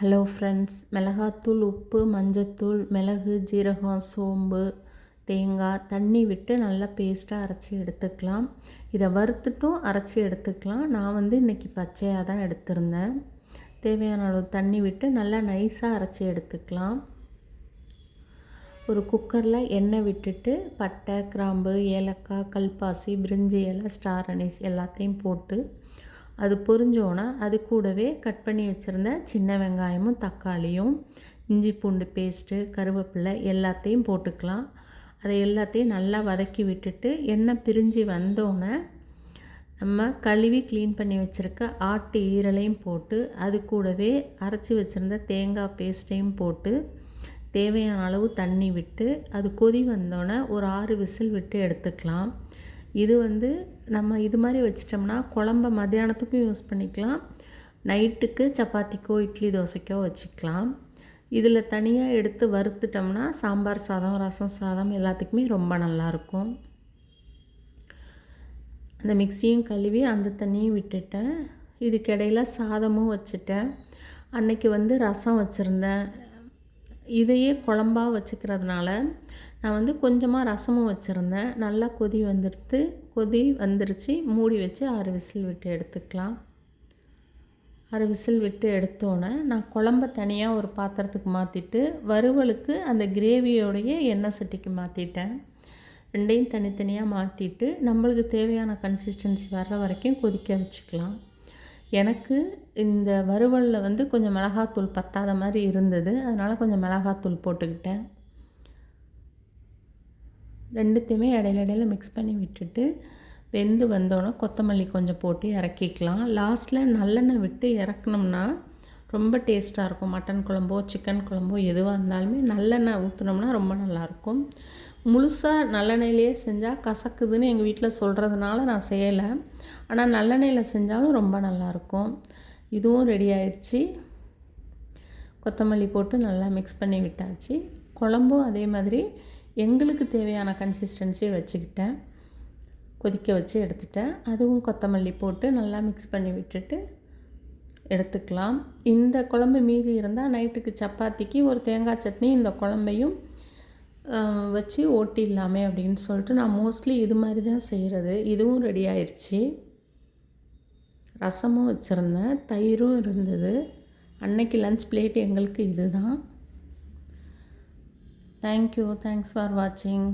Hello friends மிளகாத்தூள் உப்பு மஞ்சத்தூள் மிளகு ஜீரகம் சோம்பு தேங்காய் தண்ணி விட்டு நல்லா பேஸ்ட்டாக அரைச்சி எடுத்துக்கலாம். இதை வறுத்துட்டும் அரைச்சி எடுத்துக்கலாம். நான் வந்து இன்றைக்கி பச்சையாக தான் எடுத்திருந்தேன். தேவையான அளவு தண்ணி விட்டு நல்லா நைஸாக அரைச்சி எடுத்துக்கலாம். ஒரு குக்கரில் எண்ணெய் விட்டுட்டு பட்டை கிராம்பு ஏலக்காய் கல்பாசி பிரிஞ்சி இலை ஸ்டார் அனிஸ் எல்லாத்தையும் போட்டு அது பொரிஞ்சோன்னா அது கூடவே கட் பண்ணி வச்சுருந்த சின்ன வெங்காயமும் தக்காளியும் இஞ்சி பூண்டு பேஸ்ட்டு கருவேப்பிலை எல்லாத்தையும் போட்டுக்கலாம். அதை எல்லாத்தையும் நல்லா வதக்கி விட்டுட்டு எண்ணெய் பிரிஞ்சு வந்தோடனே நம்ம கழுவி க்ளீன் பண்ணி வச்சுருக்க ஆட்டு ஈரலையும் போட்டு அது கூடவே அரைச்சி வச்சுருந்த தேங்காய் பேஸ்ட்டையும் போட்டு தேவையான அளவு தண்ணி விட்டு அது கொதி வந்தோடனே ஒரு ஆறு விசில் விட்டு எடுத்துக்கலாம். இது வந்து நம்ம இது மாதிரி வச்சிட்டோம்னா குழம்ப மத்தியானத்துக்கும் யூஸ் பண்ணிக்கலாம். நைட்டுக்கு சப்பாத்திக்கோ இட்லி தோசைக்கோ வச்சுக்கலாம். இதில் தனியாக எடுத்து வறுத்துட்டோம்னா சாம்பார் சாதம் ரசம் சாதம் எல்லாத்துக்குமே ரொம்ப நல்லாயிருக்கும். அந்த மிக்சியும் கழுவி அந்த தண்ணியும் விட்டுட்டேன். இதுக்கிடையில் சாதமும் வச்சுட்டேன். அன்னைக்கு வந்து ரசம் வச்சுருந்தேன். இதையே குழம்பாக வச்சுக்கிறதுனால நான் வந்து கொஞ்சமாக ரசமும் வச்சுருந்தேன். நல்லா கொதி வந்துடுத்து கொதி வந்துருச்சு. மூடி வச்சு ஆறு விசில் விட்டு எடுத்துக்கலாம். ஆறு விசில் விட்டு எடுத்தோன்னே நான் குழம்ப தனியாக ஒரு பாத்திரத்துக்கு மாற்றிட்டு வறுவலுக்கு அந்த கிரேவியோடைய எண்ணெய் சட்டிக்கு மாற்றிட்டேன் ரெண்டையும் தனித்தனியாக மாற்றிட்டு நம்மளுக்கு தேவையான கன்சிஸ்டன்சி வர்ற வரைக்கும் கொதிக்க வச்சுக்கலாம். எனக்கு இந்த வறுவலில் வந்து கொஞ்சம் மிளகாத்தூள் பத்தாத மாதிரி இருந்தது. அதனால் கொஞ்சம் மிளகாத்தூள் போட்டுக்கிட்டேன். ரெண்டுத்தையுமே இடையில இடையில மிக்ஸ் பண்ணி விட்டுட்டு வெந்து வந்தோன்னே கொத்தமல்லி கொஞ்சம் போட்டு இறக்கிக்கலாம். லாஸ்ட்டில் நல்லெண்ணெய் விட்டு இறக்குனோம்னா ரொம்ப டேஸ்ட்டாக இருக்கும். மட்டன் குழம்போ சிக்கன் குழம்போ எதுவாக இருந்தாலுமே நல்லெண்ணெய் ஊற்றினோம்னா ரொம்ப நல்லாயிருக்கும். முழுசாக நல்லெண்ணெயிலேயே செஞ்சால் கசக்குதுன்னு எங்கள் வீட்டில் சொல்கிறதுனால நான் செய்யலை. ஆனால் நல்லெண்ணெயில் செஞ்சாலும் ரொம்ப நல்லாயிருக்கும். இதுவும் ரெடி ஆயிடுச்சு கொத்தமல்லி போட்டு நல்லா மிக்ஸ் பண்ணி விட்டாச்சு. குழம்பும் அதே மாதிரி எங்களுக்கு தேவையான கன்சிஸ்டன்சியை வச்சுக்கிட்டேன். கொதிக்க வச்சு எடுத்துட்டேன். அதுவும் கொத்தமல்லி போட்டு நல்லா மிக்ஸ் பண்ணி விட்டுட்டு எடுத்துக்கலாம். இந்த குழம்பு மீதி இருந்தால் நைட்டுக்கு சப்பாத்திக்கு ஒரு தேங்காய் சட்னி இந்த குழம்பையும் வச்சு ஓட்டிடலாமே அப்படின்னு சொல்லிட்டு நான் மோஸ்ட்லி இது மாதிரி தான் செய்கிறது இதுவும் ரெடி ஆயிடுச்சு ரசமும் வச்சுருந்தேன் தயிரும் இருந்தது. அன்னைக்கு லன்ச் பிளேட் எங்களுக்கு இது தான் தேங்க்யூ தேங்க்ஸ் ஃபார் வாட்சிங்.